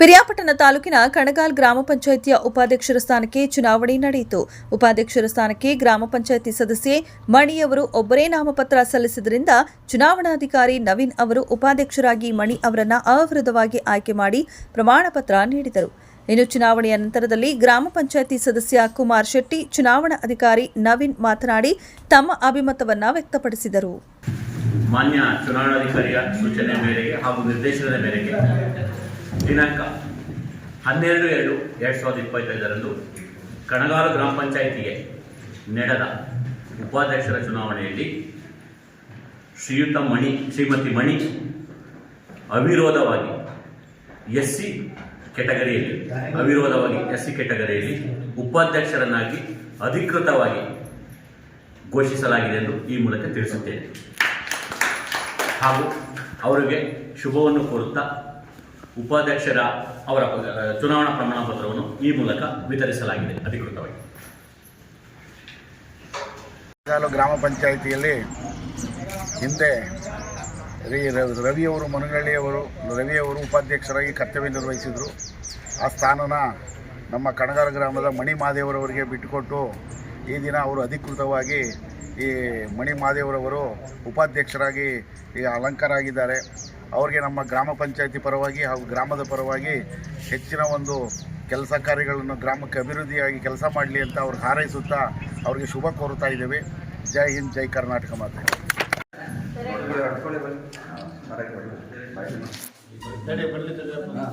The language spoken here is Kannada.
ಪಿರಿಯಾಪಟ್ಟಣ ತಾಲೂಕಿನ ಕಣಗಾಲ್ ಗ್ರಾಮ ಪಂಚಾಯಿತಿಯ ಉಪಾಧ್ಯಕ್ಷರ ಸ್ಥಾನಕ್ಕೆ ಚುನಾವಣೆ ನಡೆಯಿತು. ಉಪಾಧ್ಯಕ್ಷರ ಸ್ಥಾನಕ್ಕೆ ಗ್ರಾಮ ಪಂಚಾಯಿತಿ ಸದಸ್ಯೆ ಮಣಿಯವರು ಒಬ್ಬರೇ ನಾಮಪತ್ರ ಸಲ್ಲಿಸಿದ್ದರಿಂದ ಚುನಾವಣಾಧಿಕಾರಿ ನವೀನ್ ಅವರು ಉಪಾಧ್ಯಕ್ಷರಾಗಿ ಮಣಿ ಅವರನ್ನ ಅವಿರೋಧವಾಗಿ ಆಯ್ಕೆ ಮಾಡಿ ಪ್ರಮಾಣ ಪತ್ರ ನೀಡಿದರು. ಇನ್ನು ಚುನಾವಣೆಯ ನಂತರದಲ್ಲಿ ಗ್ರಾಮ ಪಂಚಾಯಿತಿ ಸದಸ್ಯ ಕುಮಾರ್ ಶೆಟ್ಟಿ, ಚುನಾವಣಾ ಅಧಿಕಾರಿ ನವೀನ್ ಮಾತನಾಡಿ ತಮ್ಮ ಅಭಿಮತವನ್ನು ವ್ಯಕ್ತಪಡಿಸಿದರು. ಮಾನ್ಯ ಚುನಾವಣಾಧಿಕಾರಿಯ ಸೂಚನೆ ಮೇರೆಗೆ ಹಾಗೂ ನಿರ್ದೇಶನದ ಮೇರೆಗೆ ದಿನಾಂಕ ಹನ್ನೆರಡು ಎರಡು ಎರಡು ಸಾವಿರದ ಇಪ್ಪತ್ತೈದರಂದು ಕಣಗಾಲು ಗ್ರಾಮ ಪಂಚಾಯಿತಿಗೆ ನಡೆದ ಉಪಾಧ್ಯಕ್ಷರ ಚುನಾವಣೆಯಲ್ಲಿ ಶ್ರೀಯುತ ಮಣಿ, ಶ್ರೀಮತಿ ಮಣಿ ಅವಿರೋಧವಾಗಿ ಎಸ್ ಸಿ ಕೆಟಗರಿಯಲ್ಲಿ, ಅವಿರೋಧವಾಗಿ ಎಸ್ ಸಿ ಕೆಟಗರಿಯಲ್ಲಿ ಉಪಾಧ್ಯಕ್ಷರನ್ನಾಗಿ ಅಧಿಕೃತವಾಗಿ ಘೋಷಿಸಲಾಗಿದೆ ಎಂದು ಈ ಮೂಲಕ ತಿಳಿಸುತ್ತೇನೆ. ಹಾಗೂ ಅವರಿಗೆ ಶುಭವನ್ನು ಕೋರುತ್ತಾ ಉಪಾಧ್ಯಕ್ಷರ ಅವರ ಚುನಾವಣಾ ಪ್ರಮಾಣ ಪತ್ರವನ್ನು ಈ ಮೂಲಕ ವಿತರಿಸಲಾಗಿದೆ ಅಧಿಕೃತವಾಗಿ. ಗ್ರಾಮ ಪಂಚಾಯಿತಿಯಲ್ಲಿ ಹಿಂದೆ ರವಿಯವರು, ಮನಗಳ್ಳಿಯವರು, ರವಿಯವರು ಉಪಾಧ್ಯಕ್ಷರಾಗಿ ಕರ್ತವ್ಯ ನಿರ್ವಹಿಸಿದರು. ಆ ಸ್ಥಾನನ ನಮ್ಮ ಕಣಗಾರ ಗ್ರಾಮದ ಮಣಿ ಮಹಾದೇವರವರಿಗೆ ಬಿಟ್ಟುಕೊಟ್ಟು ಈ ದಿನ ಅವರು ಅಧಿಕೃತವಾಗಿ ಈ ಮಣಿ ಮಹಾದೇವರವರು ಉಪಾಧ್ಯಕ್ಷರಾಗಿ ಈ ಅಲಂಕಾರ ಆಗಿದ್ದಾರೆ ಅವರಿಗೆ ನಮ್ಮ ಗ್ರಾಮ ಪಂಚಾಯಿತಿ ಪರವಾಗಿ ಹಾಗೂ ಗ್ರಾಮದ ಪರವಾಗಿ ಹೆಚ್ಚಿನ ಒಂದು ಕೆಲಸ ಕಾರ್ಯಗಳನ್ನು ಗ್ರಾಮಕ್ಕೆ ಅಭಿವೃದ್ಧಿಯಾಗಿ ಕೆಲಸ ಮಾಡಲಿ ಅಂತ ಅವ್ರಿಗೆ ಹಾರೈಸುತ್ತಾ ಅವ್ರಿಗೆ ಶುಭ ಕೋರುತ್ತಾ ಇದ್ದೇವೆ. ಜೈ ಹಿಂದ್ ಜೈ ಕರ್ನಾಟಕ ಮಾತೆ.